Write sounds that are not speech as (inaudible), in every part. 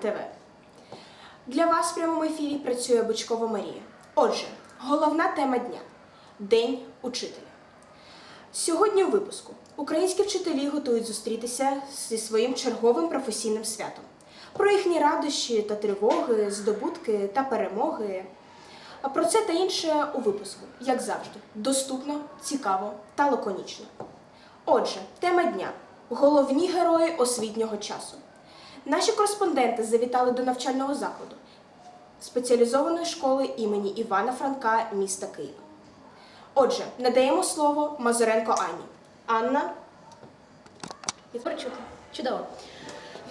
ТВ. Для вас в прямому ефірі працює Бочкова Марія. Отже, головна тема дня День учителя. Сьогодні у випуску українські вчителі готують зустрітися зі своїм черговим професійним святом. Про їхні радощі та тривоги, здобутки та перемоги. А про це та інше у випуску, як завжди, доступно, цікаво та лаконічно. Отже, тема дня головні герої освітнього часу. Наші кореспонденти завітали до навчального закладу спеціалізованої школи імені Івана Франка міста Києва. Отже, надаємо слово Мазуренко Анні. Анна, Прочути. Чудово.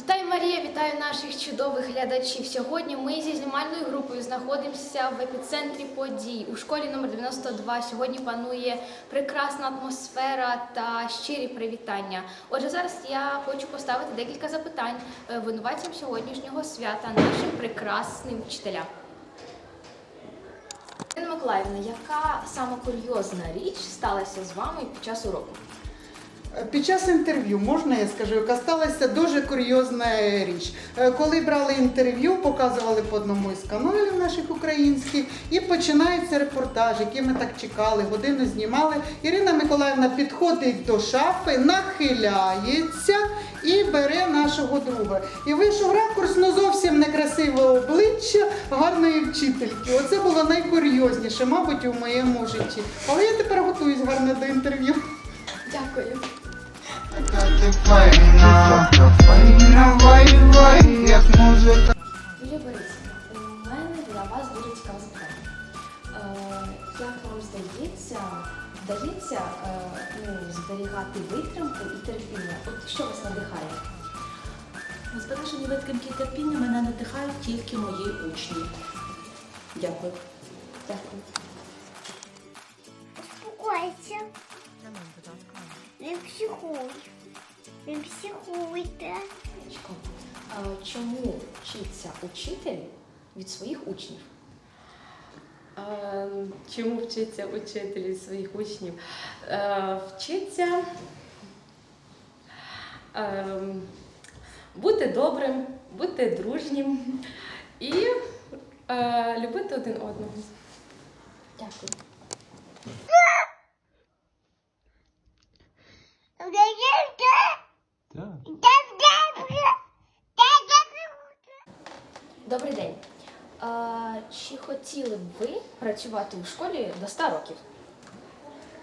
Вітаю Марія, вітаю наших чудових глядачів. Сьогодні ми зі знімальною групою знаходимося в епіцентрі подій у школі номер 92. Сьогодні панує прекрасна атмосфера та щирі привітання. Отже, зараз я хочу поставити декілька запитань е, винуватцям сьогоднішнього свята, нашим прекрасним вчителям. Миколаївна, яка саме курйозна річ сталася з вами під час уроку? Під час інтерв'ю можна я скажу, яка сталася дуже курйозна річ. Е, Коли брали інтерв'ю, показували по одному із каналів наших українських, і починається репортаж, який ми так чекали, годину знімали. Ірина Миколаївна підходить до шафи, нахиляється і бере нашого друга. І вийшов ракурс, ну зовсім некрасиве обличчя гарної вчительки. Оце було найкурйозніше, мабуть, у моєму житті. Але я тепер готуюсь гарно до інтерв'ю. Дякую. Юлія Борисівна, у мене для вас дуже цікаве запитання. Як вам здається, вдається е, ну, зберігати витримку і терпіння? От що вас надихає? Збережені витримки і терпіння мене надихають тільки мої учні. Дякую. Дякую. Психуй. Не психуйте. Чому вчиться учитель від своїх учнів? Чому вчиться учитель від своїх учнів? Вчиться бути добрим, бути дружнім і любити один одного. Дякую. Добрий день. Е, чи хотіли б ви працювати у школі до 100 років?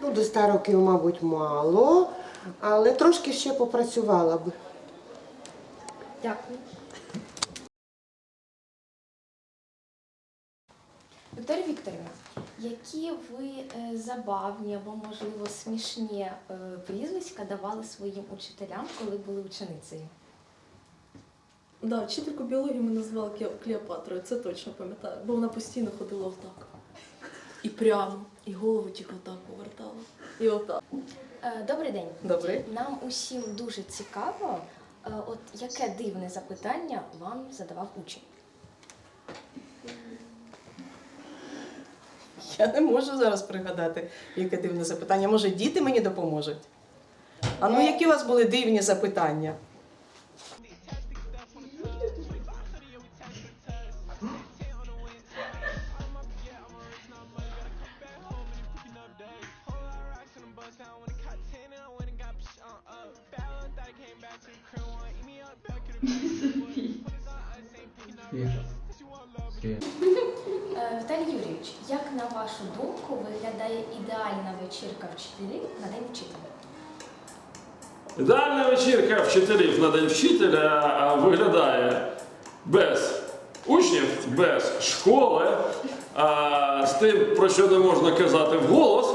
Ну, до 100 років, мабуть, мало, але трошки ще попрацювала б. Дякую. Вікторія Вікторівна, які ви е, забавні або, можливо, смішні е, прізвиська давали своїм учителям, коли були ученицею? Да, вчительку біології ми назвали Кле- Клеопатрою, це точно пам'ятаю, бо вона постійно ходила отак. І прямо, і голову тільки отак повертала. І отак. Е, Добрий день. Добре. Нам усім дуже цікаво, е, от яке дивне запитання вам задавав учень. Я не можу зараз пригадати, яке дивне запитання. Може, діти мені допоможуть? А ну, які у вас були дивні запитання? Віталій Юрійович, як на вашу думку виглядає ідеальна вечірка вчителів на день вчителя? Ідеальна вечірка вчителів на день вчителя виглядає без учнів, без школи, з тим, про що не можна казати вголос.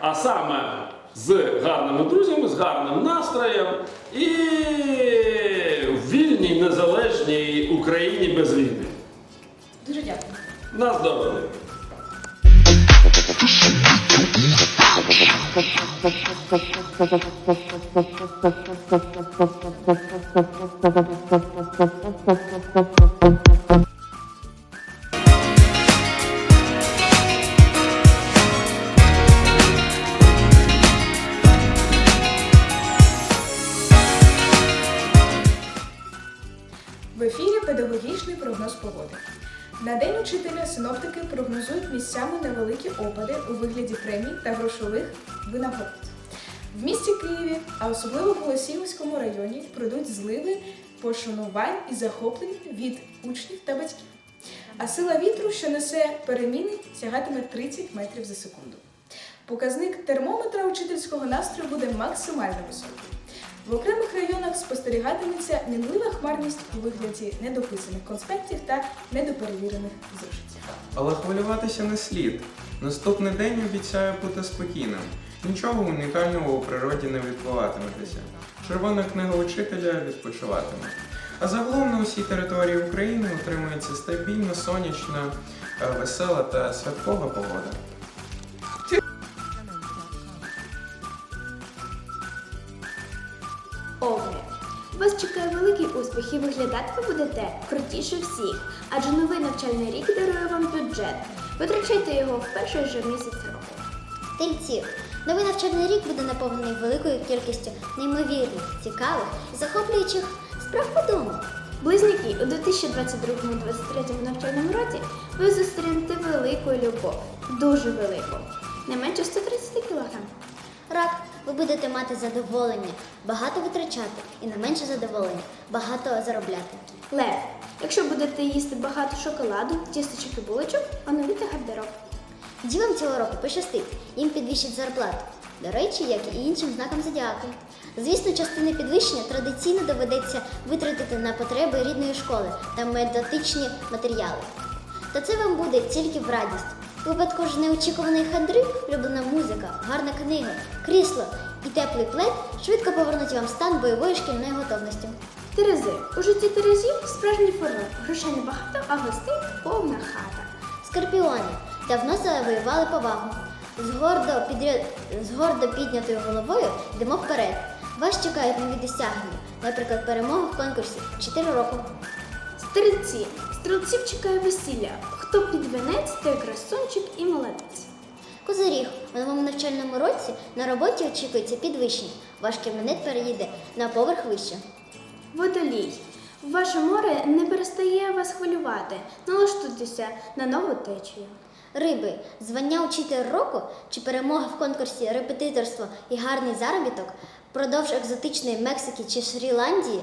А саме з гарними друзями, з гарним настроєм і вільній, незалежній Україні без війни. Дуже дякую. На здоров'я. Thank (laughs) you. Синоптики прогнозують місцями невеликі опади у вигляді премій та грошових винагород. В місті Києві, а особливо в Голосіївському районі, пройдуть зливи пошанувань і захоплень від учнів та батьків. А сила вітру, що несе переміни, сягатиме 30 метрів за секунду. Показник термометра учительського настрою буде максимально високий. В окремих районах спостерігатиметься мінлива хмарність у вигляді недописаних конспектів та недоперевірених зошитів. Але хвилюватися не слід. Наступний день обіцяє бути спокійним. Нічого унікального у природі не відбуватиметься. Червона книга учителя відпочиватиме. А загалом на усій території України утримується стабільна, сонячна, е, весела та святкова погода. Великий успіх і виглядати ви будете крутіше всіх, адже новий навчальний рік дарує вам бюджет. Витрачайте його в перший же місяць року. Тельці. Новий навчальний рік буде наповнений великою кількістю неймовірних, цікавих і захоплюючих справ по дому. Близнюки у 2022-2023 навчальному році ви зустрінете велику любов, дуже велику, не менше 130 кг. Рак, ви будете мати задоволення, багато витрачати і не менше задоволення, багато заробляти. Лев, якщо будете їсти багато шоколаду, тістечок і булочок, оновіть гардероб. Дівам цього року пощастить, їм підвищать зарплату. До речі, як і іншим знаком зодіаку. Звісно, частини підвищення традиційно доведеться витратити на потреби рідної школи та медотичні матеріали. Та це вам буде тільки в радість. Випадку ж неочікуваної хандри, улюблена гарна книга, крісло і теплий плед швидко повернуть вам стан бойової шкільної готовності. Терези. У житті Терезів справжній фурор. Грошей небагато, а гостей повна хата. Скорпіони давно завоювали повагу. З гордо, підря- з гордо піднятою головою йдемо вперед. Вас чекають нові досягнення, наприклад, перемога в конкурсі 4 роки. Стрільці. Стрільців чекає весілля. Хто під венець, той красунчик і молодець. Козиріг у новому навчальному році на роботі очікується підвищення. Ваш кабінет переїде на поверх вище. Водолій. Ваше море не перестає вас хвилювати. Налаштуйтеся на нову течію. Риби, звання учитель року чи перемога в конкурсі репетиторство і гарний заробіток впродовж екзотичної Мексики чи Шрі-Ландії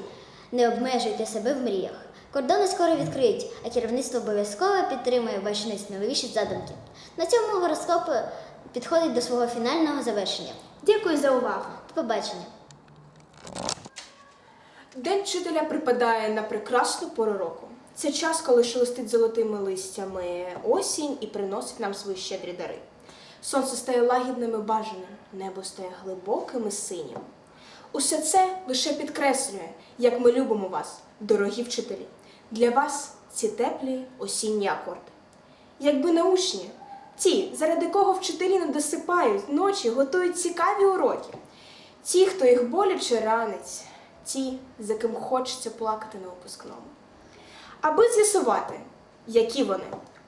не обмежуйте себе в мріях. Кордони скоро відкриють, а керівництво обов'язково підтримує ваші найсміливіші задумки. На цьому гороскоп підходить до свого фінального завершення. Дякую за увагу. До побачення! День вчителя припадає на прекрасну пору року. Це час, коли шелестить золотими листями осінь і приносить нам свої щедрі дари. Сонце стає лагідним і бажаним, небо стає глибоким і синім. Усе це лише підкреслює, як ми любимо вас, дорогі вчителі. Для вас ці теплі осінні акорди. Якби не учні, ті, заради кого вчителі не досипають ночі, готують цікаві уроки. Ті, хто їх боляче ранить, ті, за ким хочеться плакати на випускному. Аби з'ясувати, які вони,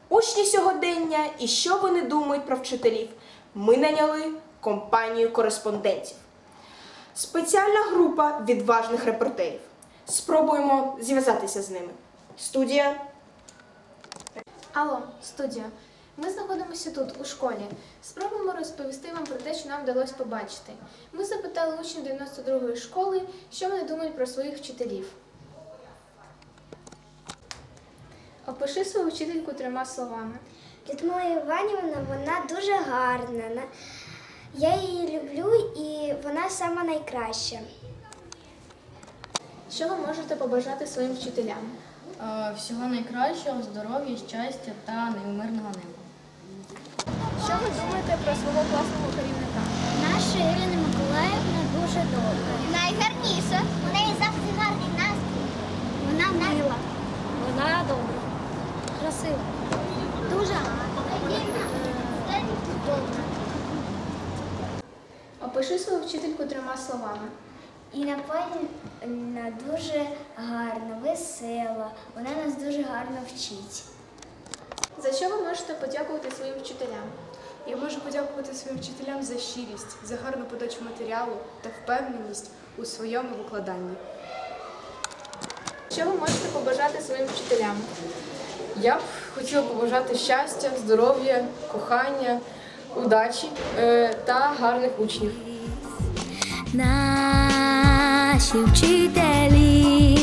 учні сьогодення і що вони думають про вчителів, ми наняли компанію кореспондентів. Спеціальна група відважних репортерів. Спробуємо зв'язатися з ними. Студія. Алло, студія. Ми знаходимося тут, у школі. Спробуємо розповісти вам про те, що нам вдалося побачити. Ми запитали учнів 92-ї школи, що вони думають про своїх вчителів. Опиши свою вчительку трьома словами. Людмила Іванівна, вона дуже гарна. Я її люблю і вона сама найкраща. Що ви можете побажати своїм вчителям? Е, Всього найкращого, здоров'я, щастя та невимирного неба. Що ви думаєте про свого класного керівника? Наша Ірина Миколаївна дуже добра. Найгарніша. У неї завжди гарний настрій. Вона мила. Вона добра. Красива. Дуже гарна. Добра. Опиши свою вчительку трьома словами. Інна Павлівна дуже гарна, весела. Вона нас дуже гарно вчить. За що ви можете подякувати своїм вчителям? Я можу подякувати своїм вчителям за щирість, за гарну подачу матеріалу та впевненість у своєму викладанні. Що ви можете побажати своїм вчителям? Я б хотіла побажати щастя, здоров'я, кохання, удачі е, та гарних учнів. Наші вчителі